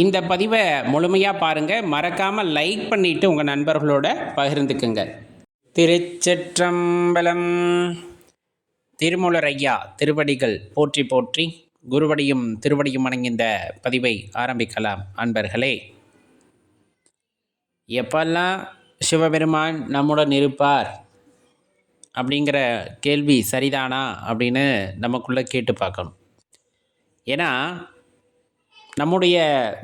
இந்த பதிவை முழுமையாக பாருங்கள் மறக்காமல் லைக் பண்ணிவிட்டு உங்கள் நண்பர்களோட பகிர்ந்துக்குங்க. திருச்சிற்றம்பலம் திருமூலர் ஐயா திருவடிகள் போற்றி போற்றி குருவடியும் திருவடியும் அடங்கிந்த இந்த பதிவை ஆரம்பிக்கலாம் அன்பர்களே. எப்பெல்லாம் சிவபெருமான் நம்முடன் இருப்பார் அப்படிங்கிற கேள்வி சரிதானா அப்படின்னு நமக்குள்ளே கேட்டு பார்க்கணும். ஏன்னா நம்முடைய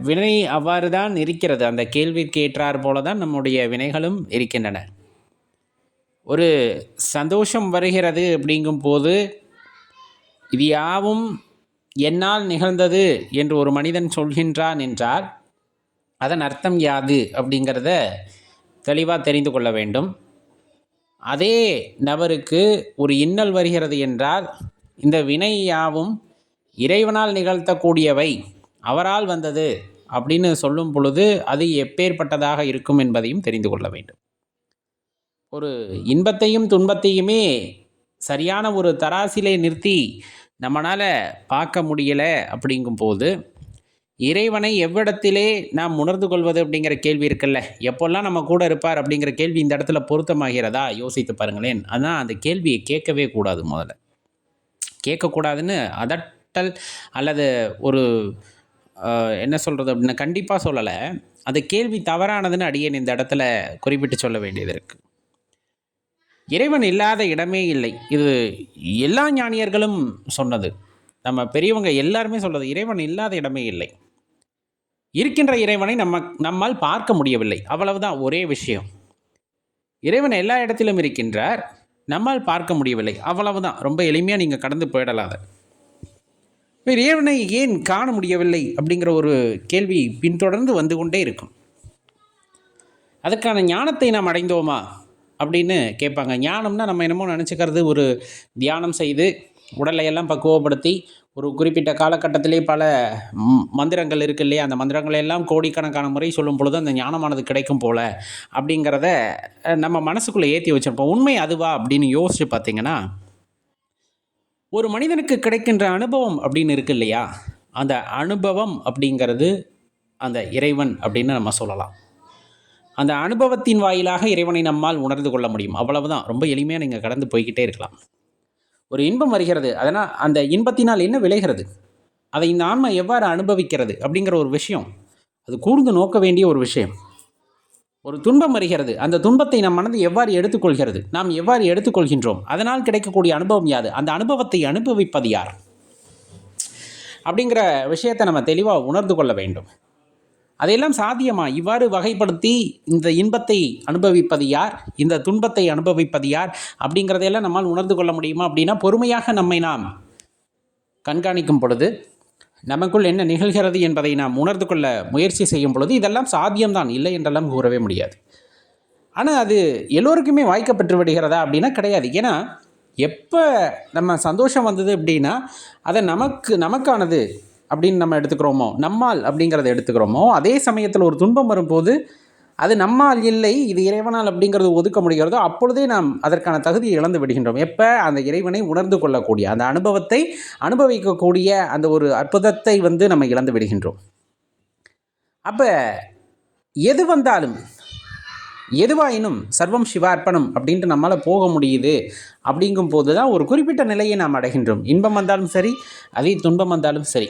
வினை அவ்வாறு தான் இருக்கிறது. அந்த கேள்விக்கு ஏற்றார் போல தான் நம்முடைய வினைகளும் இருக்கின்றன. ஒரு சந்தோஷம் வருகிறது அப்படிங்கும்போது இது யாவும் என்னால் நிகழ்ந்தது என்று ஒரு மனிதன் சொல்கின்றான் என்றால் அதன் அர்த்தம் யாது அப்படிங்கிறத தெளிவாக தெரிந்து கொள்ள வேண்டும். அதே நபருக்கு ஒரு இன்னல் வருகிறது என்றால் இந்த வினை யாவும் இறைவனால் நிகழ்த்தக்கூடியவை. அவரால் வந்தது அப்படின்னு சொல்லும் பொழுது அது எப்பேற்பட்டதாக இருக்கும் என்பதையும் தெரிந்து கொள்ள வேண்டும். ஒரு இன்பத்தையும் துன்பத்தையுமே சரியான ஒரு தராசிலே நிறுத்தி நம்மளால் பார்க்க முடியலை அப்படிங்கும்போது இறைவனை எவ்விடத்திலே நாம் உணர்ந்து கொள்வது அப்படிங்கிற கேள்வி இருக்குல்ல? எப்போல்லாம் நம்ம கூட இருப்பார் அப்படிங்கிற கேள்வி இந்த இடத்துல பொருத்தமாகிறதா? யோசித்து பாருங்களேன். அதான் அந்த கேள்வியை கேட்கவே கூடாது முதல்ல. கேட்கக்கூடாதுன்னு அதட்டல் அல்லது ஒரு என்ன சொல்கிறது அப்படின்னா கண்டிப்பாக சொல்லலை. அந்த கேள்வி தவறானதுன்னு அடியேன் இந்த இடத்துல குறிப்பிட்டு சொல்ல வேண்டியது இருக்குது இறைவன் இல்லாத இடமே இல்லை. இது எல்லா ஞானியர்களும் சொன்னது. நம்ம பெரியவங்க எல்லாருமே சொல்கிறது இறைவன் இல்லாத இடமே இல்லை. இருக்கின்ற இறைவனை நம்ம நம்மால் பார்க்க முடியவில்லை. அவ்வளவுதான் ஒரே விஷயம். இறைவன் எல்லா இடத்திலும் இருக்கின்றார் நம்மால் பார்க்க முடியவில்லை. அவ்வளவுதான். ரொம்ப எளிமையாக நீங்கள் கடந்து போயிடலாம் அதை. இறைவனை ஏன் காண முடியவில்லை அப்படிங்கிற ஒரு கேள்வி பின்தொடர்ந்து வந்து கொண்டே இருக்கும். அதுக்கான ஞானத்தை நாம் அடைந்தோமா? அப்படின்னு கேட்பாங்க. ஞானம்னா நம்ம என்னமோ நினச்சிக்கிறது ஒரு தியானம் செய்து உடலை எல்லாம் பக்குவப்படுத்தி ஒரு குறிப்பிட்ட காலகட்டத்திலே பல மந்திரங்கள் இருக்கு இல்லையா? அந்த மந்திரங்களை எல்லாம் கோடிக்கணக்கான முறை சொல்லும் பொழுது அந்த ஞானமானது கிடைக்கும் போல அப்படிங்கிறத நம்ம மனசுக்குள்ளே ஏற்றி வச்சிருப்போம். உண்மை அதுவா அப்படின்னு யோசிச்சு பார்த்தீங்கன்னா ஒரு மனிதனுக்கு கிடைக்கின்ற அனுபவம் அப்படின்னு இருக்கு இல்லையா? அந்த அனுபவம் அப்படிங்கிறது அந்த இறைவன் அப்படின்னு நம்ம சொல்லலாம். அந்த அனுபவத்தின் வாயிலாக இறைவனை நம்மால் உணர்ந்து கொள்ள முடியும். அவ்வளவுதான். ரொம்ப எளிமையாக நீங்கள் கடந்து போய்கிட்டே இருக்கலாம். ஒரு இன்பம் வருகிறது. அதனால் அந்த இன்பத்தினால் என்ன விளைகிறது? அதை இந்த ஆன்மா எவ்வாறு அனுபவிக்கிறது அப்படிங்கிற ஒரு விஷயம். அது கூர்ந்து நோக்க வேண்டிய ஒரு விஷயம். ஒரு துன்பம் வருகிறது. அந்த துன்பத்தை நம் மனது எவ்வாறு எடுத்துக்கொள்கிறது? நாம் எவ்வாறு எடுத்துக்கொள்கின்றோம்? அதனால் கிடைக்கக்கூடிய அனுபவம் யாது? அந்த அனுபவத்தை அனுபவிப்பது யார்? அப்படிங்கிற விஷயத்தை நம்ம தெளிவாக உணர்ந்து கொள்ள வேண்டும். அதையெல்லாம் சாத்தியமா? இவ்வாறு வகைப்படுத்தி இந்த இன்பத்தை அனுபவிப்பது யார்? இந்த துன்பத்தை அனுபவிப்பது யார்? அப்படிங்கிறதையெல்லாம் நம்மால் உணர்ந்து கொள்ள முடியுமா? அப்படின்னா பொறுமையாக நம்மை நாம் கண்காணிக்கும் பொழுது நமக்குள் என்ன நிகழ்கிறது என்பதை நாம் உணர்ந்து கொள்ள முயற்சி செய்யும் பொழுது இதெல்லாம் சாத்தியம்தான் இல்லை என்றெல்லாம் கூறவே முடியாது. ஆனால் அது எல்லோருக்குமே வாய்க்கப்பட்டு விடுகிறதா அப்படின்னா கிடையாது. ஏன்னா எப்போ நம்ம சந்தோஷம் வந்தது அப்படின்னா அதை நமக்கு நமக்கானது அப்படின்னு நம்ம எடுத்துக்கிறோமோ நம்மால் அப்படிங்கிறத எடுத்துக்கிறோமோ அதே சமயத்தில் ஒரு துன்பம் வரும்போது அது நம்மால் இல்லை இது இறைவனால் அப்படிங்கிறது ஒதுக்க முடிகிறதோ அப்பொழுதே நாம் அதற்கான தகுதியை இழந்து விடுகின்றோம். எப்போ? அந்த இறைவனை உணர்ந்து கொள்ளக்கூடிய அந்த அனுபவத்தை அனுபவிக்கக்கூடிய அந்த ஒரு அற்புதத்தை வந்து நம்ம இழந்து விடுகின்றோம். அப்போ எது வந்தாலும் எதுவாயினும் சர்வம் சிவார்ப்பணம் அப்படின்ட்டு நம்மளால் போக முடியுது அப்படிங்கும் போது தான் ஒரு குறிப்பிட்ட நிலையை நாம் அடைகின்றோம். இன்பம் வந்தாலும் சரி அதே துன்பம் வந்தாலும் சரி.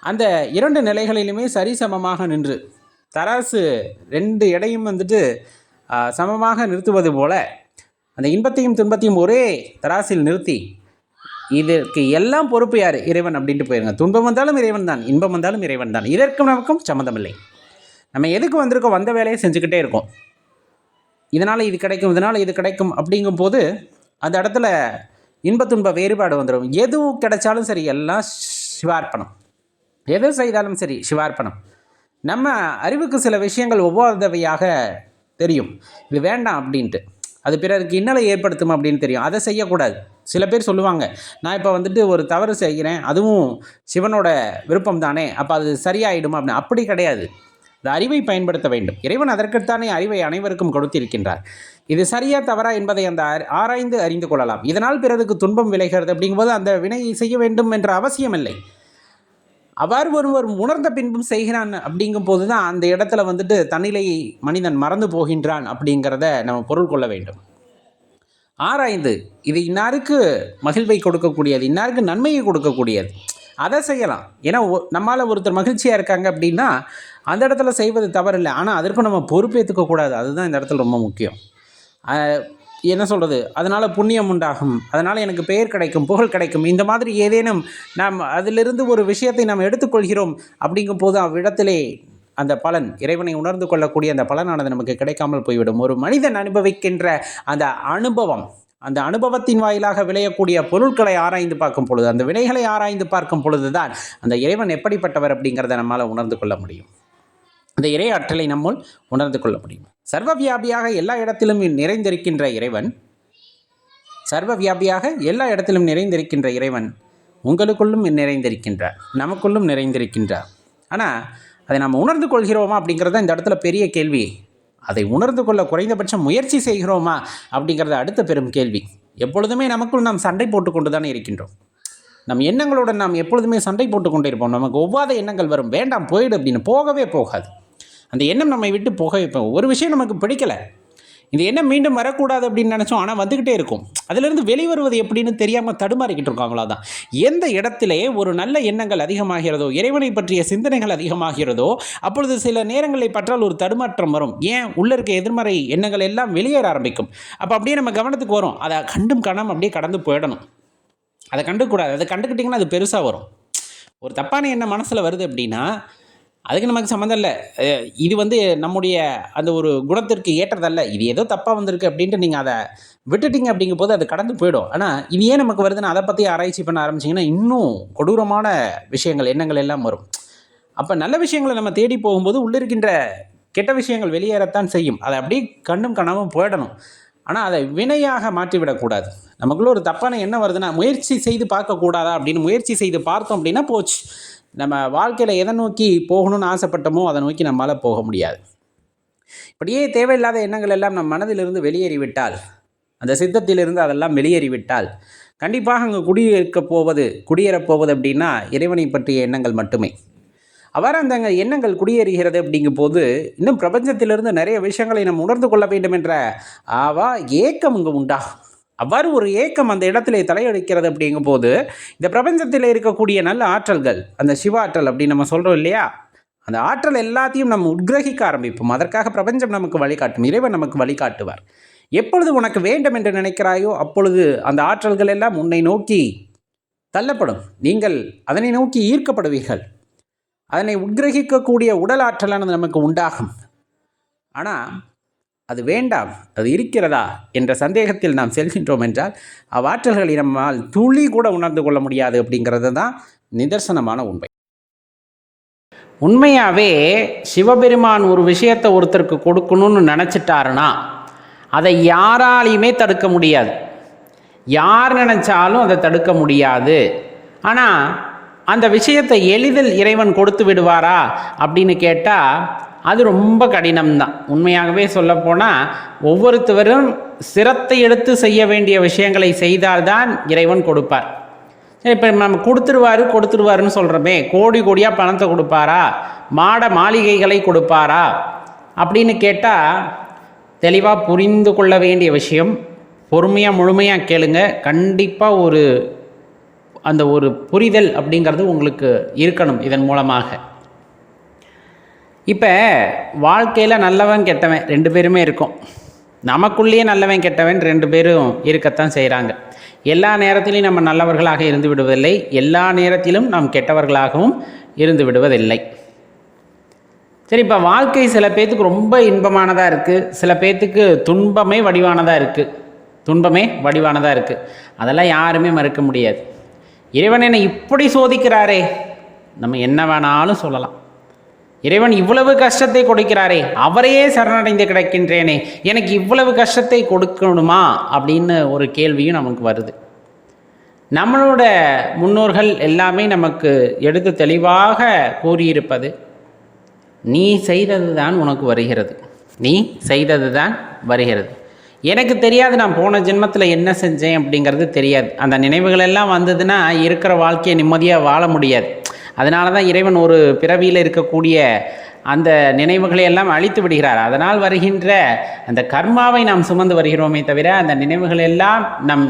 அந்த இரண்டு நிலைகளிலுமே சரிசமமாக நின்று தராசு ரெண்டு எடையும் வந்துட்டு சமமாக நிறுத்துவது போல அந்த இன்பத்தையும் துன்பத்தையும் ஒரே தராசில் நிறுத்தி இதற்கு எல்லாம் பொறுப்பு யார்? இறைவன் அப்படின்ட்டு போயிருங்க. துன்பம் வந்தாலும் இறைவன் தான் இன்பம் வந்தாலும் இறைவன் தான். இதற்கும் நமக்கும் சம்மந்தமில்லை. நம்ம எதுக்கு வந்திருக்கோம்? வந்த வேலையை செஞ்சுக்கிட்டே இருக்கோம். இதனால் இது கிடைக்கும் இதனால் இது கிடைக்கும் அப்படிங்கும்போது அந்த இடத்துல இன்ப துன்ப வேறுபாடு வந்துடும் எது கிடைச்சாலும் சரி எல்லாம் சிவார்ப்பணம். எது செய்தாலும் சரி சிவார்ப்பணம். நம்ம அறிவுக்கு சில விஷயங்கள் ஒவ்வாதவையாக தெரியும். இது வேண்டாம் அப்படின்ட்டு. அது பிறருக்கு இன்னலை ஏற்படுத்தும் அப்படின்னு தெரியும். அதை செய்யக்கூடாது. சில பேர் சொல்லுவாங்க நான் இப்போ வந்துட்டு ஒரு தவறு செய்கிறேன். அதுவும் சிவனோட விருப்பம் தானே அப்போ அது சரியாயிடும்? அப்படின்னு. அப்படி கிடையாது. இந்த அறிவை பயன்படுத்த வேண்டும். இறைவன் அதற்குத்தானே அறிவை அனைவருக்கும் கொடுத்திருக்கின்றார். இது சரியா தவறா என்பதை அந்த ஆராய்ந்து அறிந்து கொள்ளலாம். இதனால் பிறருக்கு துன்பம் விளைகிறது அப்படிங்கும்போது அந்த வினையை செய்ய வேண்டும் என்ற அவசியம் இல்லை அவ்வாறு ஒருவர் உணர்ந்த பின்பும் செய்கிறான் அப்படிங்கும் போது தான் அந்த இடத்துல வந்துட்டு தன்னிலையை மனிதன் மறந்து போகின்றான் அப்படிங்கிறத நம்ம பொருள் கொள்ள வேண்டும். ஆராய்ந்து இது இன்னாருக்கு மகிழ்வை கொடுக்கக்கூடியது இன்னாருக்கு நன்மையை கொடுக்கக்கூடியது அதை செய்யலாம். ஏன்னா ஒ- நம்மால் ஒருத்தர் மகிழ்ச்சியாக இருக்காங்க அப்படின்னா அந்த இடத்துல செய்வது தவறில்லை. ஆனால் அதற்கும் நம்ம பொறுப்பேற்றுக்கக்கூடாது அதுதான் இந்த இடத்துல ரொம்ப முக்கியம். என்ன சொல்கிறது அதனால் புண்ணியம் உண்டாகும். அதனால் எனக்கு பெயர் கிடைக்கும் புகழ் கிடைக்கும். இந்த மாதிரி ஏதேனும் நாம் அதிலிருந்து ஒரு விஷயத்தை நாம் எடுத்துக்கொள்கிறோம் அப்படிங்கும் போது அவ்விடத்திலே அந்த பலன் இறைவனை உணர்ந்து கொள்ளக்கூடிய அந்த பலனானது நமக்கு கிடைக்காமல் போய்விடும். ஒரு மனிதன் அனுபவிக்கின்ற அந்த அனுபவம் அந்த அனுபவத்தின் வாயிலாக விளையக்கூடிய பொருட்களை ஆராய்ந்து பார்க்கும் பொழுது அந்த வினைகளை ஆராய்ந்து பார்க்கும் பொழுது தான் அந்த இறைவன் எப்படிப்பட்டவர் அப்படிங்கிறத நம்மால் உணர்ந்து கொள்ள முடியும். அந்த இறை ஆற்றலை நம்முள் உணர்ந்து கொள்ள முடியும். சர்வ வியாபியாக எல்லா இடத்திலும் நிறைந்திருக்கின்ற இறைவன் சர்வ வியாபியாக எல்லா இடத்திலும் நிறைந்திருக்கின்ற இறைவன் உங்களுக்குள்ளும் நிறைந்திருக்கின்றார் நமக்குள்ளும் நிறைந்திருக்கின்றார். ஆனால் அதை நாம் உணர்ந்து கொள்கிறோமா அப்படிங்கிறது தான் இந்த இடத்துல பெரிய கேள்வி. அதை உணர்ந்து கொள்ள குறைந்தபட்சம் முயற்சி செய்கிறோமா அப்படிங்கிறது அடுத்த பெரும் கேள்வி. எப்பொழுதுமே நமக்குள் நாம் சண்டை போட்டுக்கொண்டு தானே இருக்கின்றோம். நம் எண்ணங்களுடன் நாம் எப்பொழுதுமே சண்டை போட்டு இருப்போம். நமக்கு ஒவ்வாத எண்ணங்கள் வரும். வேண்டாம் போயிடு அப்படின்னு போகவே போகாது. அந்த எண்ணம் நம்மை விட்டு போக வைப்போம் ஒரு விஷயம் நமக்கு பிடிக்கல. இந்த எண்ணம் மீண்டும் வரக்கூடாது அப்படின்னு நினச்சோம் ஆனால் வந்துக்கிட்டே இருக்கும். அதிலிருந்து வெளிவருவது எப்படின்னு தெரியாமல் தடுமாறிக்கிட்டு இருக்காங்களா தான் எந்த இடத்திலே ஒரு நல்ல எண்ணங்கள் அதிகமாகிறதோ இறைவனை பற்றிய சிந்தனைகள் அதிகமாகிறதோ அப்பொழுது சில நேரங்களை பற்றால் ஒரு தடுமாற்றம் வரும். ஏன்? உள்ளே இருக்க எதிர்மறை எண்ணங்கள் எல்லாம் வெளியேற ஆரம்பிக்கும். அப்போ அப்படியே நம்ம கவனத்துக்கு வரும். அதை கண்டும் காணாமல் அப்படியே கடந்து போயிடணும். அதை கண்டுக்கூடாது அதை கண்டுக்கிட்டிங்கன்னா அது பெருசாக வரும். ஒரு தப்பான எண்ணம் மனசில் வருது அப்படின்னா அதுக்கு நமக்கு சம்மந்தம் இல்லை. இது வந்து நம்முடைய அந்த ஒரு குணத்திற்கு ஏற்றதல்ல. இது ஏதோ தப்பாக வந்திருக்கு அப்படின்ட்டு நீங்கள் அதை விட்டுட்டீங்க அப்படிங்கும் போது அது கடந்து போயிடும். ஆனால் இது ஏன் நமக்கு வருதுன்னு அதை பற்றி ஆராய்ச்சி பண்ண ஆரம்பிச்சிங்கன்னா இன்னும் கொடூரமான விஷயங்கள் எண்ணங்கள் எல்லாம் வரும். அப்போ நல்ல விஷயங்களை நம்ம தேடி போகும்போது உள்ளிருக்கின்ற கெட்ட விஷயங்கள் வெளியேறத்தான் செய்யும். அதை அப்படியே கண்ணும் காணாமல் போயிடணும். ஆனால் அதை வினையாக மாற்றிவிடக்கூடாது நமக்குள்ள ஒரு தப்பான எண்ணம் வருதுன்னா முயற்சி செய்து பார்க்கக்கூடாதா அப்படின்னு முயற்சி செய்து பார்த்தோம் அப்படின்னா போச்சு. நம்ம வாழ்க்கையில் எதை நோக்கி போகணும்னு ஆசைப்பட்டோமோ அதை நோக்கி நம்மளால் போக முடியாது. இப்படியே தேவையில்லாத எண்ணங்கள் எல்லாம் நம் மனதிலிருந்து வெளியேறிவிட்டால் அந்த சித்தத்திலிருந்து அதெல்லாம் வெளியேறிவிட்டால் கண்டிப்பாக அங்கே குடியிருக்க போவது குடியேறப் போவது அப்படின்னா இறைவனை பற்றிய எண்ணங்கள் மட்டுமே. அவ்வாறு அந்த எண்ணங்கள் குடியேறுகிறது அப்படிங்கும் போது இன்னும் பிரபஞ்சத்திலிருந்து நிறைய விஷயங்களை நம்ம உணர்ந்து கொள்ள வேண்டும் என்ற ஆவா ஏக்கம் இங்கே உண்டாகும் அவ்வாறு ஒரு ஏக்கம் அந்த இடத்திலே தலையடிக்கிறது அப்படிங்கும் போது இந்த பிரபஞ்சத்தில் இருக்கக்கூடிய நல்ல ஆற்றல்கள் அந்த சிவ ஆற்றல் அப்படின்னு நம்ம சொல்கிறோம் இல்லையா? அந்த ஆற்றல் எல்லாத்தையும் நம்ம உட்கிரகிக்க ஆரம்பிப்போம். அதற்காக பிரபஞ்சம் நமக்கு வழிகாட்டும் இறைவன் நமக்கு வழிகாட்டுவார். எப்பொழுது உனக்கு வேண்டும் என்று நினைக்கிறாயோ அப்பொழுது அந்த ஆற்றல்கள் எல்லாம் உன்னை நோக்கி தள்ளப்படும். நீங்கள் அதனை நோக்கி ஈர்க்கப்படுவீர்கள். அதனை உட்கிரகிக்கக்கூடிய உடல் ஆற்றலானது நமக்கு உண்டாகும். ஆனால் அது வேண்டாம் அது இருக்கிறதா என்ற சந்தேகத்தில் நாம் செல்கின்றோம் என்றால் அவ்வாற்றல்களை நம்மால் துளி கூட உணர்ந்து கொள்ள முடியாது அப்படிங்கிறது தான் நிதர்சனமான உண்மை. உண்மையாகவே சிவபெருமான் ஒரு விஷயத்தை ஒருத்தருக்கு கொடுக்கணும்னு நினச்சிட்டாருன்னா அதை யாராலையுமே தடுக்க முடியாது. யார் நினச்சாலும் அதை தடுக்க முடியாது. ஆனால் அந்த விஷயத்தை எளிதில் இறைவன் கொடுத்து விடுவாரா அப்படின்னு கேட்டால் அது ரொம்ப கடினம்தான். உண்மையாகவே சொல்லப்போனால் ஒவ்வொருத்தவரும் சிரத்தை எடுத்து செய்ய வேண்டிய விஷயங்களை செய்தால்தான் இறைவன் கொடுப்பார். இப்போ நம்ம கொடுத்துருவாரு கொடுத்துருவாருன்னு சொல்கிறோமே கோடி கோடியாக பணத்தை கொடுப்பாரா? மாட மாளிகைகளை கொடுப்பாரா? அப்படின்னு கேட்டால் தெளிவாக புரிந்து கொள்ள வேண்டிய விஷயம் பொறுமையாக முழுமையாக கேளுங்க. கண்டிப்பாக ஒரு அந்த ஒரு புரிதல் அப்படிங்கிறது உங்களுக்கு இருக்கணும் இதன் மூலமாக. இப்போ வாழ்க்கையில் நல்லவன் கெட்டவன் ரெண்டு பேருமே இருக்கும். நமக்குள்ளேயே நல்லவன் கெட்டவன் ரெண்டு பேரும் இருக்கத்தான் செய்கிறாங்க எல்லா நேரத்திலையும் நம்ம நல்லவர்களாக இருந்து விடுவதில்லை. எல்லா நேரத்திலும் நாம் கெட்டவர்களாகவும் இருந்து விடுவதில்லை. சரி இப்போ வாழ்க்கை சில பேர்த்துக்கு ரொம்ப இன்பமானதாக இருக்குது சில பேர்த்துக்கு துன்பமே வடிவானதாக இருக்குது துன்பமே வடிவானதாக இருக்குது அதெல்லாம் யாருமே மறுக்க முடியாது. இறைவன் என்னை இப்படி சோதிக்கிறாரே. நம்ம என்ன வேணாலும் சொல்லலாம். இறைவன் இவ்வளவு கஷ்டத்தை கொடுக்கிறாரே அவரையே சரணடைந்து கிடக்கின்றேனே எனக்கு இவ்வளவு கஷ்டத்தை கொடுக்கணுமா? அப்படின்னு ஒரு கேள்வியும் நமக்கு வருது. நம்மளோட முன்னோர்கள் எல்லாமே நமக்கு எடுத்து தெளிவாக கூறியிருப்பது நீ செய்தது தான் உனக்கு வருகிறது. நீ செய்தது தான் வருகிறது. எனக்கு தெரியாது நான் போன ஜென்மத்தில் என்ன செஞ்சேன் அப்படிங்கிறது தெரியாது. அந்த நினைவுகள் எல்லாம் வந்ததுன்னா இருக்கிற வாழ்க்கையை நிம்மதியாக வாழ முடியாது. அதனால தான் இறைவன் ஒரு பிறவியில் இருக்கக்கூடிய அந்த நினைவுகளை எல்லாம் அழித்து விடுகிறார். அதனால் வருகின்ற அந்த கர்மாவை நாம் சுமந்து வருகிறோமே தவிர அந்த நினைவுகள் எல்லாம் நம்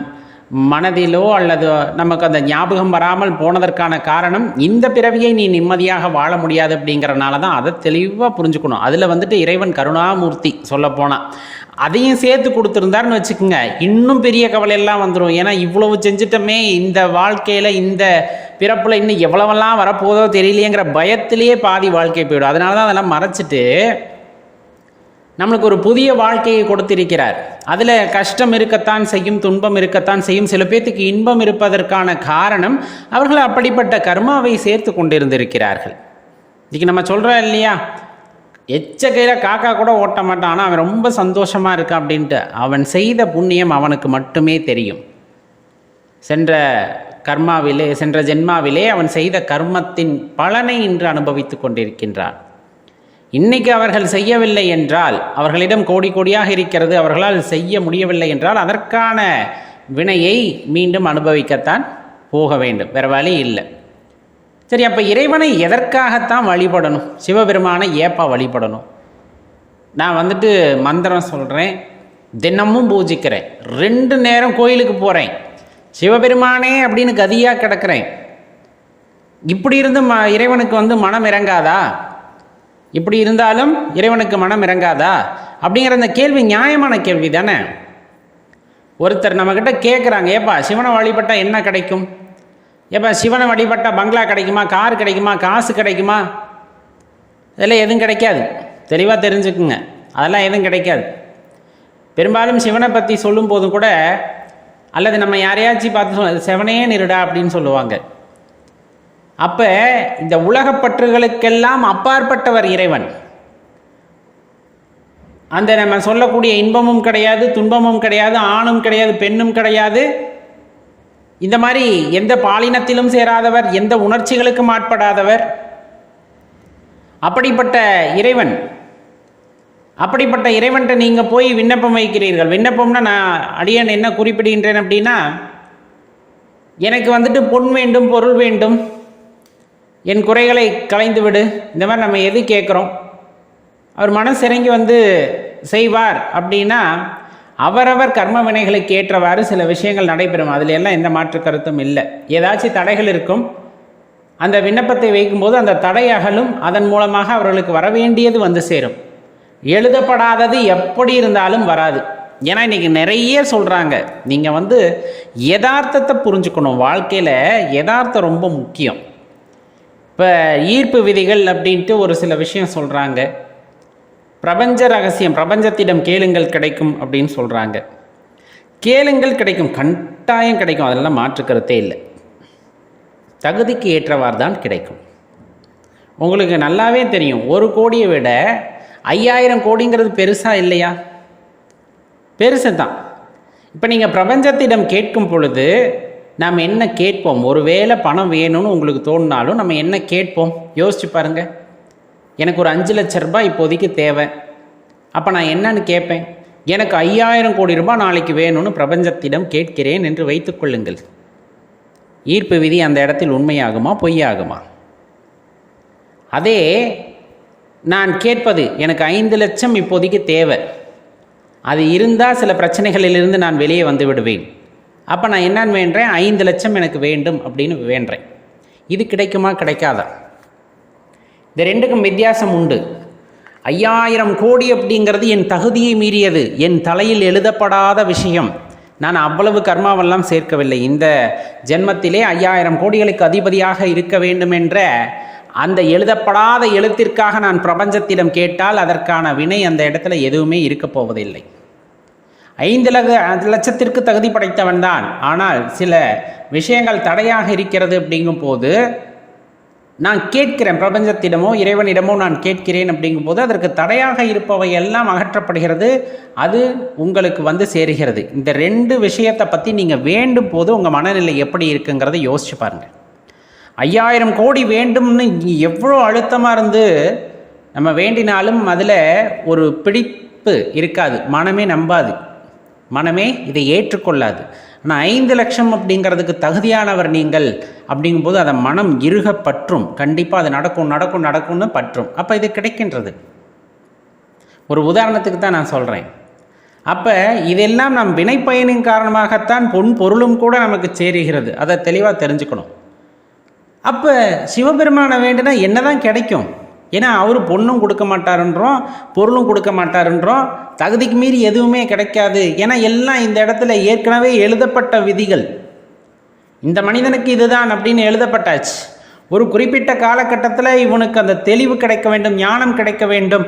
மனதிலோ அல்லது நமக்கு அந்த ஞாபகம் வராமல் போனதற்கான காரணம் இந்த பிறவியை நீ நிம்மதியாக வாழ முடியாது அப்படிங்கிறனால தான் அதை தெளிவாக புரிஞ்சுக்கணும். அதில் வந்துட்டு இறைவன் கருணாமூர்த்தி சொல்லப்போனால் அதையும் சேர்த்து கொடுத்துருந்தாருன்னு வச்சுக்கோங்க இன்னும் பெரிய கவலையெல்லாம் வந்துடும் ஏன்னா இவ்வளவு செஞ்சுட்டோமே இந்த வாழ்க்கையில் இந்த பிறப்பில் இன்னும் எவ்வளவெல்லாம் வரப்போதோ தெரியலையேங்கிற பயத்திலேயே பாதி வாழ்க்கை போயிடும். அதனால தான் அதெல்லாம் மறைச்சிட்டு நம்மளுக்கு ஒரு புதிய வாழ்க்கையை கொடுத்திருக்கிறார். அதில் கஷ்டம் இருக்கத்தான் செய்யும் துன்பம் இருக்கத்தான் செய்யும். சில பேர்த்துக்கு இன்பம் இருப்பதற்கான காரணம் அவர்கள் அப்படிப்பட்ட கர்மாவை சேர்த்து கொண்டிருந்திருக்கிறார்கள். இன்றைக்கி நம்ம சொல்கிறோம் இல்லையா? எச்ச கையில் காக்கா கூட ஓட்ட மாட்டான் ஆனால் அவன் ரொம்ப சந்தோஷமாக இருக்கான் அப்படின்ட்டு அவன் செய்த புண்ணியம் அவனுக்கு மட்டுமே தெரியும். சென்ற கர்மாவிலே சென்ற ஜென்மாவிலே அவன் செய்த கர்மத்தின் பலனை இன்று அனுபவித்து கொண்டிருக்கின்றான். இன்னைக்கு அவர்கள் செய்யவில்லை என்றால் அவர்களிடம் கோடி கோடியாக இருக்கிறது அவர்களால் செய்ய முடியவில்லை என்றால் அதற்கான வினையை மீண்டும் அனுபவிக்கத்தான் போக வேண்டும். வேறு வழி இல்லை. சரி அப்போ இறைவனை எதற்காகத்தான் வழிபடணும்? சிவபெருமானை ஏப்பா வழிபடணும்? நான் வந்துட்டு மந்திரம் சொல்கிறேன் தினமும் பூஜிக்கிறேன் ரெண்டு நேரம் கோயிலுக்கு போகிறேன் சிவபெருமானே அப்படின்னு கதியாக கிடக்கிறேன். இப்படி இருந்து ம இறைவனுக்கு வந்து மனம் இறங்காதா? இப்படி இருந்தாலும் இறைவனுக்கு மனம் இறங்காதா? அப்படிங்கிற அந்த கேள்வி நியாயமான கேள்வி தானே. ஒருத்தர் நம்மக்கிட்ட கேட்குறாங்க ஏப்பா சிவனை வழிபட்டால் என்ன கிடைக்கும்? ஏப்பா சிவனை வழிபட்டால் பங்களா கிடைக்குமா? கார் கிடைக்குமா? காசு கிடைக்குமா? இதெல்லாம் எதுவும் கிடைக்காது. தெளிவாக தெரிஞ்சுக்குங்க. அதெல்லாம் எதுவும் கிடைக்காது. பெரும்பாலும் சிவனை பற்றி சொல்லும் போது கூட அல்லது நம்ம யாரையாச்சும் பார்த்து சொல்ல சிவனே நிருடா அப்படின்னு சொல்லுவாங்க. அப்போ இந்த உலகப்பற்றுகளுக்கெல்லாம் அப்பாற்பட்டவர் இறைவன். அந்த நம்ம சொல்லக்கூடிய இன்பமும் கிடையாது துன்பமும் கிடையாது ஆணும் கிடையாது பெண்ணும் கிடையாது. இந்த மாதிரி எந்த பாலினத்திலும் சேராதவர் எந்த உணர்ச்சிகளுக்கும் ஆட்படாதவர். அப்படிப்பட்ட இறைவன் அப்படிப்பட்ட இறைவன்கிட்ட நீங்கள் போய் விண்ணப்பம் வைக்கிறீர்கள். விண்ணப்பம்னா நான் அடியன் என்ன குறிப்பிடுகின்றேன் அப்படின்னா எனக்கு வந்துட்டு பொன் வேண்டும் பொருள் வேண்டும். என் குறைகளை களைந்து விடு. இந்த மாதிரி நம்ம எது கேட்குறோம்? அவர் மனசிறங்கி வந்து செய்வார் அப்படின்னா அவரவர் கர்ம வினைகளுக்கு ஏற்றவாறு சில விஷயங்கள் நடைபெறும். அதில் எல்லாம் எந்த மாற்று கருத்தும் இல்லை. ஏதாச்சும் தடைகள் இருக்கும். அந்த விண்ணப்பத்தை வைக்கும்போது அந்த தடை அகலும். அதன் மூலமாக அவர்களுக்கு வரவேண்டியது வந்து சேரும். எழுதப்படாதது எப்படி இருந்தாலும் வராது. ஏன்னா இன்றைக்கி நிறைய சொல்கிறாங்க நீங்கள் வந்து யதார்த்தத்தை புரிஞ்சுக்கணும். வாழ்க்கையில் யதார்த்தம் ரொம்ப முக்கியம். இப்போ ஈர்ப்பு விதிகள் அப்படின்ட்டு ஒரு சில விஷயம் சொல்கிறாங்க பிரபஞ்ச ரகசியம் பிரபஞ்சத்திடம் கேளுங்கள் கிடைக்கும் அப்படின்னு சொல்கிறாங்க கேளுங்கள் கிடைக்கும் கட்டாயம் கிடைக்கும். அதெல்லாம் மாற்று கருத்தே இல்லை. தகுதிக்கு ஏற்றவாறு தான் கிடைக்கும். உங்களுக்கு நல்லாவே தெரியும் ஒரு கோடியை விட ஐயாயிரம் கோடிங்கிறது பெருசாக இல்லையா? பெருசு தான் இப்போ நீங்கள் பிரபஞ்சத்திடம் கேட்கும் பொழுது நாம் என்ன கேட்போம்? ஒருவேளை பணம் வேணும்னு உங்களுக்கு தோணினாலும் நம்ம என்ன கேட்போம்? யோசிச்சு பாருங்கள் எனக்கு ஒரு அஞ்சு லட்ச ரூபாய் இப்போதைக்கு தேவை. அப்போ நான் என்னன்னு கேட்பேன்? எனக்கு ஐயாயிரம் கோடி ரூபாய் நாளைக்கு வேணும்னு பிரபஞ்சத்திடம் கேட்கிறேன் என்று வைத்துக்கொள்ளுங்கள் ஈர்ப்பு விதி அந்த இடத்தில் உண்மையாகுமா பொய்யாகுமா? அதே நான் கேட்பது எனக்கு ஐந்து லட்சம் இப்போதைக்கு தேவை. அது இருந்தால் சில பிரச்சனைகளிலிருந்து நான் வெளியே வந்து விடுவேன். அப்போ நான் என்னன்னு வேண்டேன் ஐந்து லட்சம் எனக்கு வேண்டும் அப்படின்னு வேண்டேன் இது கிடைக்குமா? கிடைக்காதா? இந்த ரெண்டுக்கும் வித்தியாசம் உண்டு. ஐயாயிரம் கோடி அப்படிங்கிறது என் தகுதியை மீறியது. என் தலையில் எழுதப்படாத விஷயம். நான் அவ்வளவு கர்மாவெல்லாம் சேர்க்கவில்லை. இந்த ஜென்மத்திலே ஐயாயிரம் கோடிகளுக்கு அதிபதியாக இருக்க வேண்டும் என்ற அந்த எழுதப்படாத எழுத்திற்காக நான் பிரபஞ்சத்திடம் கேட்டால் அதற்கான வினை அந்த இடத்துல எதுவுமே இருக்கப் போவதில்லை. ஐந்து லக லட்சத்திற்கு தகுதி படைத்தவன் தான் ஆனால் சில விஷயங்கள் தடையாக இருக்கிறது அப்படிங்கும் போது நான் கேட்கிறேன். பிரபஞ்சத்திடமோ இறைவனிடமோ நான் கேட்கிறேன் அப்படிங்கும்போது அதற்கு தடையாக இருப்பவை எல்லாம் அகற்றப்படுகிறது. அது உங்களுக்கு வந்து சேருகிறது. இந்த ரெண்டு விஷயத்தை பற்றி நீங்கள் வேண்டும் போது உங்கள் மனநிலை எப்படி இருக்குங்கிறத யோசிச்சு பாருங்கள் ஐயாயிரம் கோடி வேண்டும்னு எவ்வளோ அழுத்தமாக இருந்து நம்ம வேண்டினாலும் அதில் ஒரு பிடிப்பு இருக்காது. மனமே நம்பாது. மனமே இதை ஏற்றுக்கொள்ளாது. ஆனால் ஐந்து லட்சம் அப்படிங்கிறதுக்கு தகுதியானவர் நீங்கள் அப்படிங்கும்போது அதை மனம் இருக பற்றும். கண்டிப்பாக அது நடக்கும் நடக்கும் நடக்கும்னு பற்றும். அப்போ இது கிடைக்கின்றது. ஒரு உதாரணத்துக்கு தான் நான் சொல்கிறேன் அப்போ இதெல்லாம் நம் வினைப்பயனின் காரணமாகத்தான் பொன் பொருளும் கூட நமக்கு சேருகிறது. அதை தெளிவாக தெரிஞ்சுக்கணும். அப்போ சிவபெருமானை வேண்டுனா என்ன தான் கிடைக்கும்? ஏன்னா அவர் பொண்ணும் கொடுக்க மாட்டாருன்றோம் பொருளும் கொடுக்க மாட்டாருன்றோம். தகுதிக்கு மீறி எதுவுமே கிடைக்காது. ஏன்னா எல்லாம் இந்த இடத்துல ஏற்கனவே எழுதப்பட்ட விதிகள். இந்த மனிதனுக்கு இதுதான் அப்படின்னு எழுதப்பட்டாச்சு. ஒரு குறிப்பிட்ட காலகட்டத்தில் இவனுக்கு அந்த தெளிவு கிடைக்க வேண்டும் ஞானம் கிடைக்க வேண்டும்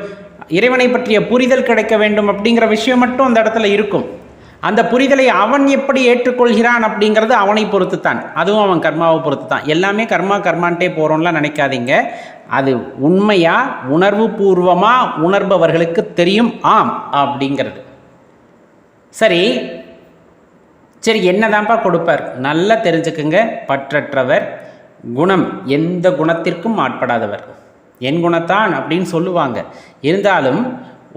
இறைவனை பற்றிய புரிதல் கிடைக்க வேண்டும் அப்படிங்கிற விஷயம் மட்டும் அந்த இடத்துல இருக்கும். அந்த புரிதலை அவன் எப்படி ஏற்றுக்கொள்கிறான் அப்படிங்கிறது அவனை பொறுத்து தான் அதுவும் அவன் கர்மாவை பொறுத்து தான் எல்லாமே கர்மா கர்மான்ட்டே போகிறோம்லாம் நினைக்காதீங்க. அது உண்மையா உணர்வு பூர்வமாக உணர்பவர்களுக்கு தெரியும். ஆம் அப்படிங்கிறது. சரி. சரி என்னதான்ப்பா கொடுப்பார்? நல்லா தெரிஞ்சுக்குங்க. பற்றற்றவர். குணம். எந்த குணத்திற்கும் ஆட்படாதவர். என் குணத்தான் அப்படின்னு சொல்லுவாங்க. இருந்தாலும்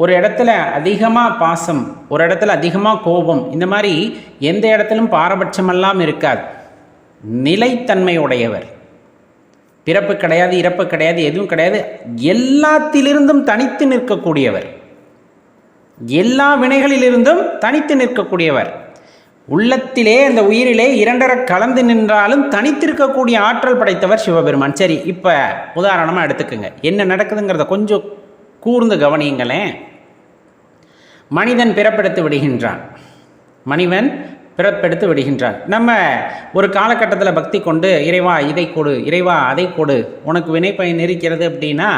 ஒரு இடத்துல அதிகமாக பாசம் ஒரு இடத்துல அதிகமாக கோபம் இந்த மாதிரி எந்த இடத்திலும் பாரபட்சமெல்லாம் இருக்காது. நிலைத்தன்மை உடையவர் பிறப்பு கிடையாது இறப்பு கிடையாது எதுவும் கிடையாது. எல்லாத்திலிருந்தும் தனித்து நிற்கக்கூடியவர். எல்லா வினைகளிலிருந்தும் தனித்து நிற்கக்கூடியவர். உள்ளத்திலே அந்த உயிரிலே இரண்டரை கலந்து நின்றாலும் தனித்திருக்கக்கூடிய ஆற்றல் படைத்தவர் சிவபெருமான். சரி இப்போ உதாரணமாக எடுத்துக்கோங்க. என்ன நடக்குதுங்கிறத கொஞ்சம் கூர்ந்து கவனியுங்களேன் மனிதன் பிறப்பெடுத்து விடுகின்றான். மனிதன் பிறப்பெடுத்து விடுகின்றான். நம்ம ஒரு காலகட்டத்தில் பக்தி கொண்டு இறைவா இதை கொடு இறைவா அதை கொடு உனக்கு வினைப்பயன் இருக்கிறது அப்படின்னா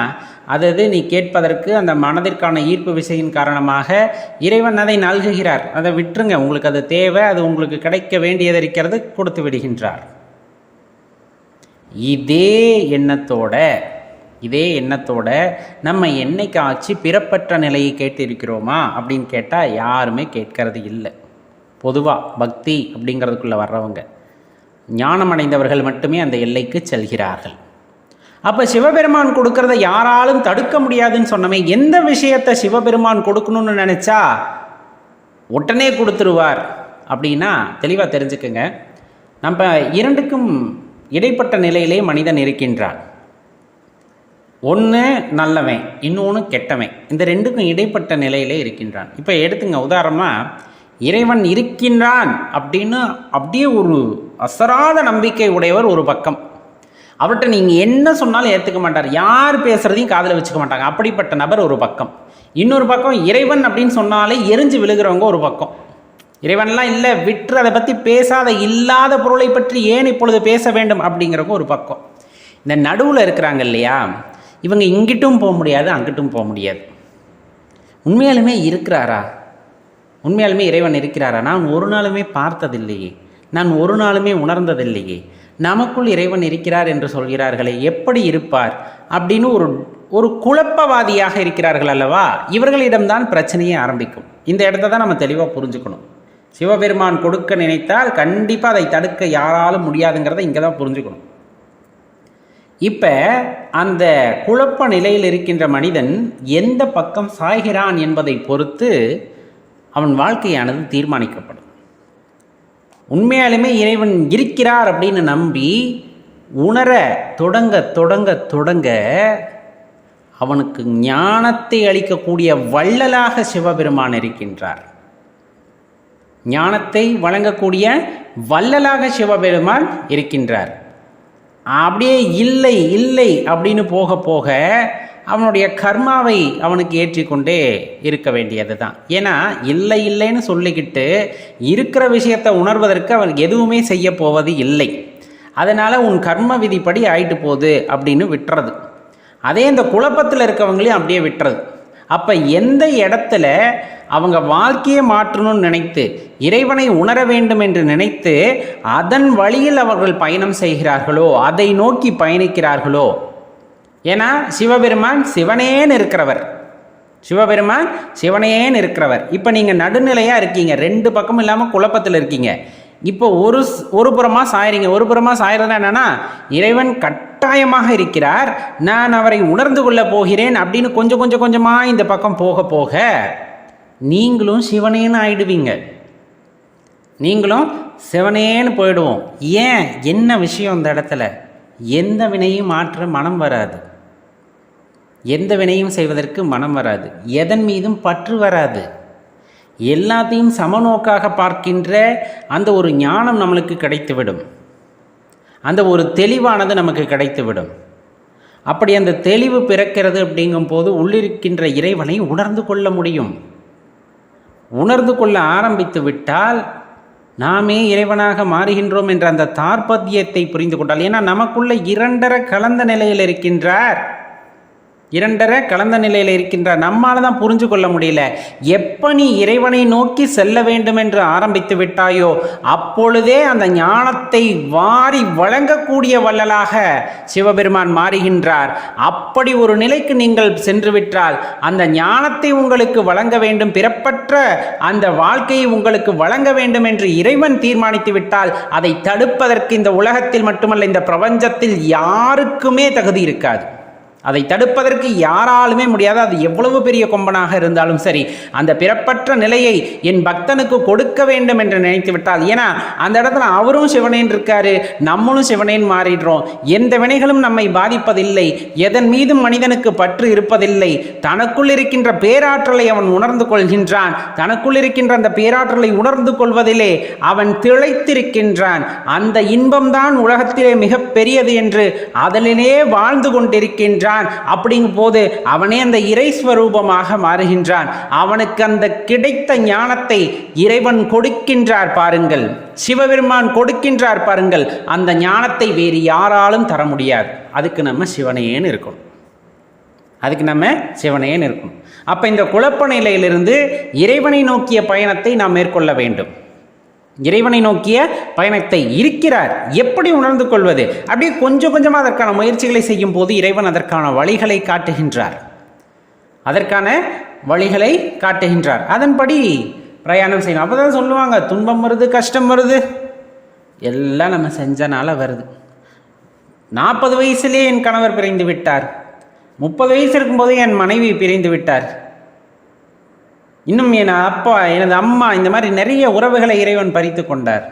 அதது நீ கேட்பதற்கு அந்த மனதிற்கான ஈர்ப்பு விசையின் காரணமாக இறைவன் அதை நல்குகிறார். அதை விட்டுருங்க. உங்களுக்கு அது தேவை. அது உங்களுக்கு கிடைக்க வேண்டியது இருக்கிறது. கொடுத்து விடுகின்றார். இதே எண்ணத்தோட இதே எண்ணத்தோட நம்ம என்னைக்காச்சு பிறப்பற்ற நிலையை கேட்டிருக்கிறோமா? அப்படின்னு கேட்டால் யாருமே கேட்கறது இல்லை. பொதுவாக பக்தி அப்படிங்கிறதுக்குள்ளே வர்றவங்க. ஞானம் அடைந்தவர்கள் மட்டுமே அந்த எல்லைக்கு செல்கிறார்கள். அப்போ சிவபெருமான் கொடுக்கறத யாராலும் தடுக்க முடியாதுன்னு சொன்னமே எந்த விஷயத்தை சிவபெருமான் கொடுக்கணும்னு நினச்சா உடனே கொடுத்துருவார். அப்படின்னா தெளிவாக தெரிஞ்சுக்குங்க. நம்ம இரண்டுக்கும் இடைப்பட்ட நிலையிலே மனிதன் இருக்கின்றான். ஒன்று நல்லவன் இன்னொன்று கெட்டவன். இந்த ரெண்டுக்கும் இடைப்பட்ட நிலையிலே இருக்கின்றான். இப்போ எடுத்துங்க உதாரணமாக இறைவன் இருக்கின்றான் அப்படின்னு அப்படியே ஒரு அசராத நம்பிக்கை உடையவர் ஒரு பக்கம். அவர்கிட்ட நீங்கள் என்ன சொன்னாலும் ஏற்றுக்க மாட்டார். யார் பேசுகிறதையும் காதில் வச்சுக்க மாட்டாங்க. அப்படிப்பட்ட நபர் ஒரு பக்கம். இன்னொரு பக்கம் இறைவன் அப்படின்னு சொன்னாலே எரிஞ்சு விழுகிறவங்க ஒரு பக்கம். இறைவன்லாம் இல்லை விற்று அதை பற்றி பேசாத இல்லாத பொருளை பற்றி ஏன் இப்பொழுது பேச வேண்டும் அப்படிங்கிறவங்க ஒரு பக்கம். இந்த நடுவில் இருக்கிறாங்க இல்லையா? இவங்க இங்கிட்டும் போக முடியாது அங்கிட்டும் போக முடியாது. உண்மையாலுமே இருக்கிறாரா? உண்மையாலுமே இறைவன் இருக்கிறாரா? நான் ஒரு நாளுமே பார்த்ததில்லையே. நான் ஒரு நாளுமே உணர்ந்ததில்லையே. நமக்குள் இறைவன் இருக்கிறார் என்று சொல்கிறார்களே எப்படி இருப்பார்? அப்படின்னு ஒரு ஒரு குழப்பவாதியாக இருக்கிறார்கள் அல்லவா? இவர்களிடம்தான் பிரச்சனையே ஆரம்பிக்கும். இந்த இடத்த தான் நம்ம தெளிவாக புரிஞ்சுக்கணும். சிவபெருமான் கொடுக்க நினைத்தால் கண்டிப்பாக அதை தடுக்க யாராலும் முடியாதுங்கிறத இங்கே தான் புரிஞ்சுக்கணும். இப்போ அந்த குழப்ப நிலையில் இருக்கின்ற மனிதன் எந்த பக்கம் சாய்கிறான் என்பதை பொறுத்து அவன் வாழ்க்கையானது தீர்மானிக்கப்படும். உண்மையாலுமே இறைவன் இருக்கிறார் அப்படின்னு நம்பி உணர தொடங்க தொடங்க தொடங்க அவனுக்கு ஞானத்தை அளிக்கக்கூடிய வள்ளலாக சிவபெருமான் இருக்கின்றார். ஞானத்தை வழங்கக்கூடிய வள்ளலாக சிவபெருமான் இருக்கின்றார். அப்படியே இல்லை இல்லை அப்படின்னு போக போக அவனுடைய கர்மாவை அவனுக்கு ஏற்றிக்கொண்டே இருக்க வேண்டியது தான் ஏன்னா இல்லை இல்லைன்னு சொல்லிக்கிட்டு இருக்கிற விஷயத்தை உணர்வதற்கு அவன் எதுவுமே செய்ய போவது இல்லை. அதனால் உன் கர்ம விதிப்படி ஆயிட்டு போகுது அப்படின்னு விட்டுறது. அதே இந்த குழப்பத்தில் இருக்கவங்களையும் அப்படியே விட்டுறது. அப்போ எந்த இடத்துல அவங்க வாழ்க்கையை மாற்றணும்னு நினைத்து இறைவனை உணர வேண்டும் என்று நினைத்து அதன் வழியில் அவர்கள் பயணம் செய்கிறார்களோ அதை நோக்கி பயணிக்கிறார்களோ? ஏன்னா சிவபெருமான் சிவனேன்னு இருக்கிறவர். சிவபெருமான் சிவனேன்னு இருக்கிறவர். இப்போ நீங்கள் நடுநிலையாக இருக்கீங்க. ரெண்டு பக்கமும் இல்லாமல் குழப்பத்தில் இருக்கீங்க. இப்போ ஒரு ஒரு புறமாக சாயறீங்க. ஒரு புறமாக சாயறதுனா என்னென்னா இறைவன் கட்டாயமாக இருக்கிறார். நான் அவரை உணர்ந்து கொள்ளப் போகிறேன் அப்படின்னு கொஞ்சம் கொஞ்சம் கொஞ்சமாக இந்த பக்கம் போக போக நீங்களும் சிவனேன்னு ஆயிடுவீங்க. நீங்களும் சிவனேன்னு போயிடுவோம். ஏன்? என்ன விஷயம் இந்த இடத்துல? எந்த வினையும் மாற்ற மனம் வராது. எந்த வினையும் செய்வதற்கு மனம் வராது. எதன் மீதும் பற்று வராது. எல்லாத்தையும் சமநோக்காக பார்க்கின்ற அந்த ஒரு ஞானம் நம்மளுக்கு கிடைத்துவிடும். அந்த ஒரு தெளிவானது நமக்கு கிடைத்துவிடும். அப்படி அந்த தெளிவு பிறக்கிறது அப்படிங்கும்போது உள்ளிருக்கின்ற இறைவனை உணர்ந்து கொள்ள முடியும். உணர்ந்து கொள்ள ஆரம்பித்து விட்டால் நாமே இறைவனாக மாறுகின்றோம் என்ற அந்த தாற்பத்தியத்தை புரிந்து கொண்டால் ஏன்னா நமக்குள்ள இரண்டர கலந்த நிலையில் இருக்கின்றார். இரண்டரை கலந்த நிலையில் இருக்கின்றார் நம்மால தான் புரிஞ்சு கொள்ள முடியல. எப்போ நீ இறைவனை நோக்கி செல்ல வேண்டும் என்று ஆரம்பித்து விட்டாயோ அப்பொழுதே அந்த ஞானத்தை வாரி வழங்கக்கூடிய வள்ளலாக சிவபெருமான் மாறுகின்றார். அப்படி ஒரு நிலைக்கு நீங்கள் சென்று விட்டால் அந்த ஞானத்தை உங்களுக்கு வழங்க வேண்டும் பிறப்பற்ற அந்த வாழ்க்கையை உங்களுக்கு வழங்க வேண்டும் என்று இறைவன் தீர்மானித்து விட்டால் அதை தடுப்பதற்கு இந்த உலகத்தில் மட்டுமல்ல இந்த பிரபஞ்சத்தில் யாருக்குமே தகுதி இருக்காது. அதை தடுப்பதற்கு யாராலுமே முடியாது. அது எவ்வளவு பெரிய கொம்பனாக இருந்தாலும் சரி அந்த பிறப்பற்ற நிலையை என் பக்தனுக்கு கொடுக்க வேண்டும் என்று நினைத்து விட்டால் ஏன்னா அந்த இடத்துல அவரும் சிவனேன் இருக்காரு நம்மளும் சிவனேன் மாறிடுறோம். எந்த வினைகளும் நம்மை பாதிப்பதில்லை எதன் மீதும் மனிதனுக்கு பற்று இருப்பதில்லை. தனக்குள் இருக்கின்ற பேராற்றலை அவன் உணர்ந்து கொள்கின்றான். தனக்குள் இருக்கின்ற அந்த பேராற்றலை உணர்ந்து கொள்வதிலே அவன் திளைத்திருக்கின்றான். அந்த இன்பம்தான் உலகத்திலே மிக பெரியது என்று அதனிலே வாழ்ந்து கொண்டிருக்கின்றான். அப்படிங்கும் போது அவனே அந்த இறைஸ்வரூபமாக மாறுகின்றான். அவனுக்கு அந்த கிடைத்த ஞானத்தை இறைவன் கொடுக்கின்றார் பாருங்கள். சிவபெருமான் கொடுக்கின்றார் பாருங்கள். அந்த ஞானத்தை வேறு யாராலும் தர முடியாது. அதுக்கு நம்ம சிவனையேன்னு இருக்கணும். அதுக்கு நம்ம சிவனையேன்னு இருக்கணும். அப்போ இந்த குழப்ப நிலையிலிருந்து இறைவனை நோக்கிய பயணத்தை நாம் மேற்கொள்ள வேண்டும். இறைவனை நோக்கிய பயணத்தை இருக்கிறார். எப்படி உணர்ந்து கொள்வது? அப்படியே கொஞ்சம் கொஞ்சமாக அதற்கான முயற்சிகளை செய்யும் போது இறைவன் அதற்கான வழிகளை காட்டுகின்றார். அதற்கான வழிகளை காட்டுகின்றார். அதன்படி பிரயாணம் செய்யணும். அப்போ தான் சொல்லுவாங்க துன்பம் வருது கஷ்டம் வருது. எல்லாம் நம்ம செஞ்சனால வருது. நாற்பது வயசுலேயே என் கணவர் பிரிந்து விட்டார். முப்பது வயசு இருக்கும்போது என் மனைவி பிரிந்து விட்டார். இன்னும் என் அப்பா எனது அம்மா இந்த மாதிரி நிறைய உறவுகளை இறைவன் பறித்து கொண்டார்.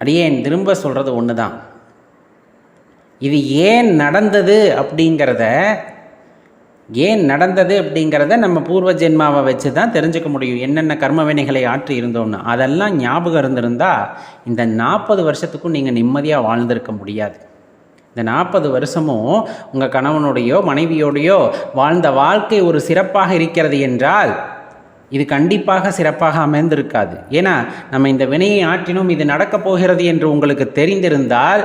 அடியேன் திரும்ப சொல்கிறது ஒன்று தான் இது ஏன் நடந்தது அப்படிங்கிறத ஏன் நடந்தது அப்படிங்கிறத நம்ம பூர்வ ஜென்மாவை வச்சு தான் தெரிஞ்சுக்க முடியும். என்னென்ன கர்ம வினைகளை ஆற்றி இருந்தோம்னு. அதெல்லாம் ஞாபகம் இருந்திருந்தால் இந்த நாற்பது வருஷத்துக்கும் நீங்கள் நிம்மதியாக வாழ்ந்திருக்க முடியாது. இந்த நாற்பது வருஷமும் உங்கள் கணவனுடையோ மனைவியோடையோ வாழ்ந்த வாழ்க்கை ஒரு சிறப்பாக இருக்கிறது என்றால் இது கண்டிப்பாக சிறப்பாக அமைந்திருக்காது. ஏன்னா நம்ம இந்த வினையை ஆற்றினும் இது நடக்கப் போகிறது என்று உங்களுக்கு தெரிந்திருந்தால்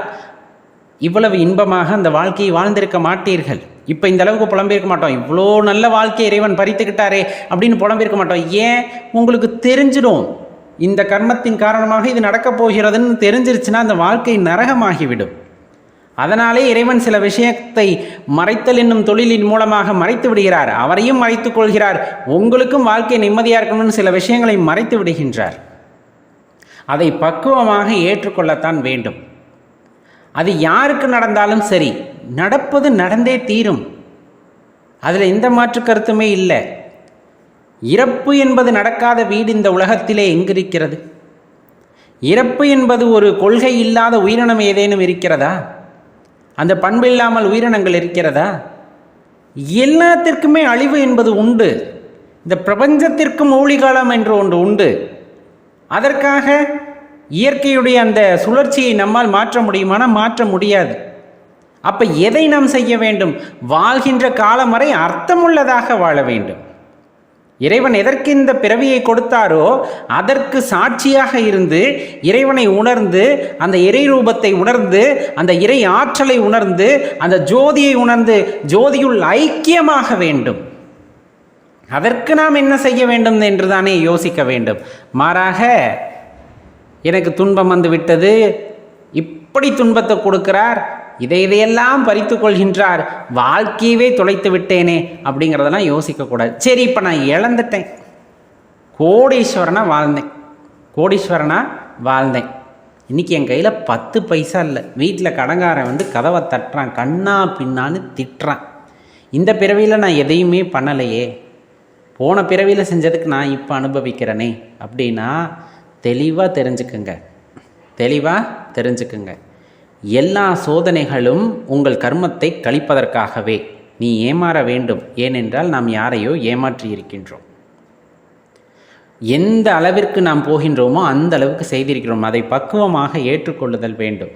இவ்வளவு இன்பமாக அந்த வாழ்க்கையை வாழ்ந்திருக்க மாட்டீர்கள். இப்போ இந்த அளவுக்கு புலம்பிருக்க மாட்டோம். இவ்வளோ நல்ல வாழ்க்கை இறைவன் பறித்துக்கிட்டாரே அப்படின்னு புலம்பிருக்க மாட்டோம். ஏன்? உங்களுக்கு தெரிஞ்சிடும். இந்த கர்மத்தின் காரணமாக இது நடக்கப் போகிறதுன்னு தெரிஞ்சிருச்சுன்னா அந்த வாழ்க்கை நரகமாகிவிடும். அதனாலே இறைவன் சில விஷயத்தை மறைத்தல் என்னும் தொழிலின் மூலமாக மறைத்து விடுகிறார். அவரையும் மறைத்துக் கொள்கிறார். உங்களுக்கும் வாழ்க்கை நிம்மதியாக இருக்கணும்னு சில விஷயங்களை மறைத்து விடுகின்றார். அதை பக்குவமாக ஏற்றுக்கொள்ளத்தான் வேண்டும். அது யாருக்கு நடந்தாலும் சரி நடப்பது நடந்தே தீரும். அதில் எந்த மாற்று கருத்துமே இல்லை. இறப்பு என்பது நடக்காத வீடு இந்த உலகத்திலே எங்கிருக்கிறது? இறப்பு என்பது ஒரு கொள்கை இல்லாத உயிரினம் ஏதேனும் இருக்கிறதா? அந்த பண்பு இல்லாமல் உயிரினங்கள் இருக்கிறதா? எல்லாத்திற்குமே அழிவு என்பது உண்டு. இந்த பிரபஞ்சத்திற்கும் ஊழிகாலம் என்று ஒன்று உண்டு. அதற்காக இயற்கையுடைய அந்த சுழற்சியை நம்மால் மாற்ற முடியுமானா மாற்ற முடியாது. அப்போ எதை நாம் செய்ய வேண்டும்? வாழ்கின்ற காலம் வரை அர்த்தமுள்ளதாக வாழ வேண்டும். இறைவன் எதற்கு இந்த பிறவியை கொடுத்தாரோ அதற்கு சாட்சியாக இருந்து இறைவனை உணர்ந்து அந்த இறை ரூபத்தை உணர்ந்து அந்த இறை ஆற்றலை உணர்ந்து அந்த ஜோதியை உணர்ந்து ஜோதியுள் ஐக்கியமாக வேண்டும். அதற்கு நாம் என்ன செய்ய வேண்டும் என்று தானே யோசிக்க வேண்டும். மாறாக எனக்கு துன்பம் வந்து விட்டது இப்படி துன்பத்தை கொடுக்கிறார் இதை இதையெல்லாம் பறித்து கொள்கின்றார். வாழ்க்கையவே தொலைத்து விட்டேனே அப்படிங்கிறதெல்லாம் யோசிக்கக்கூடாது சரி இப்போ நான் இழந்துட்டேன். கோடீஸ்வரனாக வாழ்ந்தேன். கோடீஸ்வரனாக வாழ்ந்தேன். இன்றைக்கி என் கையில் பத்து பைசா இல்லை. வீட்டில் கடங்காரன் வந்து கதவை தட்டுறான் கண்ணா பின்னான்னு திட்டுறான். இந்த பிறவியில் நான் எதையுமே பண்ணலையே. போன பிறவியில் செஞ்சதுக்கு நான் இப்போ அனுபவிக்கிறேனே. அப்படின்னா தெளிவாக தெரிஞ்சுக்குங்க. தெளிவாக தெரிஞ்சுக்குங்க. எல்லா சோதனைகளும் உங்கள் கர்மத்தை கழிப்பதற்காகவே. நீ ஏமாற வேண்டும். ஏனென்றால் நாம் யாரையோ ஏமாற்றி இருக்கின்றோம் எந்த அளவிற்கு நாம் போகின்றோமோ அந்த அளவுக்கு செய்திருக்கிறோம். அதை பக்குவமாக ஏற்றுக்கொள்ளுதல் வேண்டும்.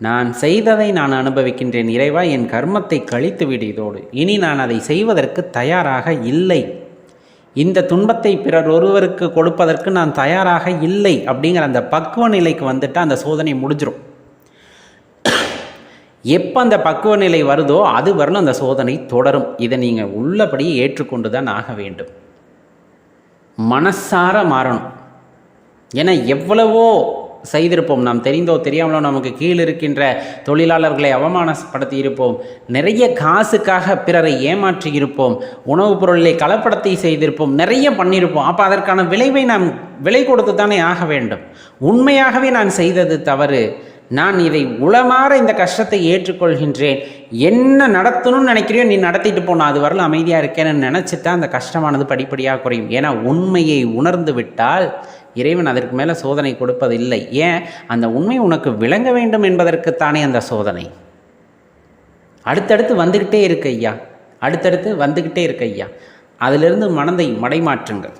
நான் செய்ததை நான் அனுபவிக்கின்றேன். இறைவா என் கர்மத்தை கழித்து விடுவதோடு இனி நான் அதை செய்வதற்கு தயாராக இல்லை. இந்த துன்பத்தை பிறர் ஒருவருக்கு கொடுப்பதற்கு நான் தயாராக இல்லை அப்படிங்கிற அந்த பக்குவ நிலைக்கு வந்துட்டு அந்த சோதனை முடிஞ்சிடும் எப்போ அந்த பக்குவ நிலை வருதோ அது வரலும் அந்த சோதனை தொடரும். இதை நீங்கள் உள்ளபடி ஏற்றுக்கொண்டு தான் ஆக வேண்டும். மனசார மாறணும். ஏன்னா எவ்வளவோ செய்திருப்போம். நாம் தெரிந்தோ தெரியாமலோ நமக்கு கீழ் இருக்கின்ற தொழிலாளர்களை அவமானப்படுத்தி இருப்போம். நிறைய காசுக்காக பிறரை ஏமாற்றி இருப்போம். உணவுப் பொருளை கலப்படத்தை செய்திருப்போம். நிறைய பண்ணியிருப்போம். அப்போ அதற்கான விளைவை நாம் விலை கொடுத்து தானே ஆக வேண்டும். உண்மையாகவே நான் செய்தது தவறு. நான் இதை உளமாற இந்த கஷ்டத்தை ஏற்றுக்கொள்கின்றேன். என்ன நடத்தணும்னு நினைக்கிறியோ நீ நடத்திட்டு போனோம் அது வரல அமைதியாக இருக்கேன்னு நினச்சிட்டா அந்த கஷ்டமானது படிப்படியாக குறையும். ஏன்னா உண்மையை உணர்ந்து விட்டால் இறைவன் அதற்கு மேலே சோதனை கொடுப்பதில்லை. ஏன்? அந்த உண்மை உனக்கு விளங்க வேண்டும் என்பதற்குத்தானே அந்த சோதனை. அடுத்தடுத்து வந்துக்கிட்டே இருக்கு ஐயா. அடுத்தடுத்து வந்துக்கிட்டே இருக்கு ஐயா. அதிலிருந்து மனதை மடைமாற்றுங்கள்.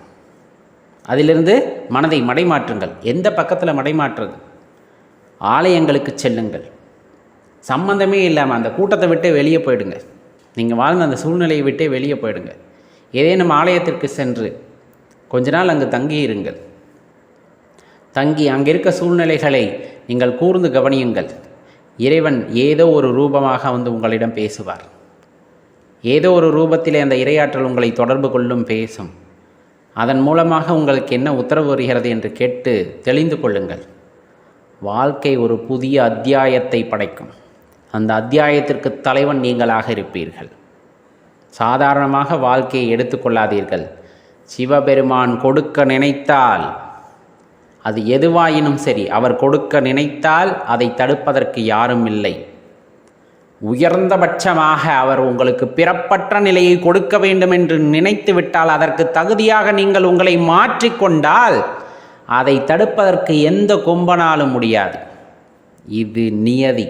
அதிலிருந்து மனதை மடைமாற்றுங்கள். எந்த பக்கத்தில் மடைமாற்றுறது ஆலயங்களுக்கு செல்லுங்கள். சம்பந்தமே இல்லாமல் அந்த கூட்டத்தை விட்டே வெளியே போயிடுங்க. நீங்கள் வாழ்ந்த அந்த சூழ்நிலையை விட்டே வெளியே போயிடுங்க. ஏதேனும் ஆலயத்திற்கு சென்று கொஞ்ச நாள் அங்கு தங்கி இருங்கள். தங்கி அங்கே இருக்க சூழ்நிலைகளை நீங்கள் கூர்ந்து கவனியுங்கள். இறைவன் ஏதோ ஒரு ரூபமாக வந்து உங்களிடம் பேசுவார். ஏதோ ஒரு ரூபத்திலே அந்த இரையாற்றல் உங்களை தொடர்பு கொள்ளும் பேசும். அதன் மூலமாக உங்களுக்கு என்ன உத்தரவு வருகிறது என்று கேட்டு தெளிந்து கொள்ளுங்கள். வாழ்க்கை ஒரு புதிய அத்தியாயத்தை படைக்கும். அந்த அத்தியாயத்திற்கு தலைவன் நீங்களாக இருப்பீர்கள். சாதாரணமாக வாழ்க்கையை எடுத்துக்கொள்ளாதீர்கள் சிவபெருமான் கொடுக்க நினைத்தால் அது எதுவாயினும் சரி அவர் கொடுக்க நினைத்தால் அதை தடுப்பதற்கு யாரும் இல்லை. உயர்ந்தபட்சமாக அவர் உங்களுக்கு பிறப்பற்ற நிலையை கொடுக்க வேண்டும் என்று நினைத்து விட்டால் அதற்கு தகுதியாக நீங்கள் உங்களை மாற்றிக்கொண்டால் அதை தடுப்பதற்கு எந்த கொம்பனாலும் முடியாது. இது நியதி.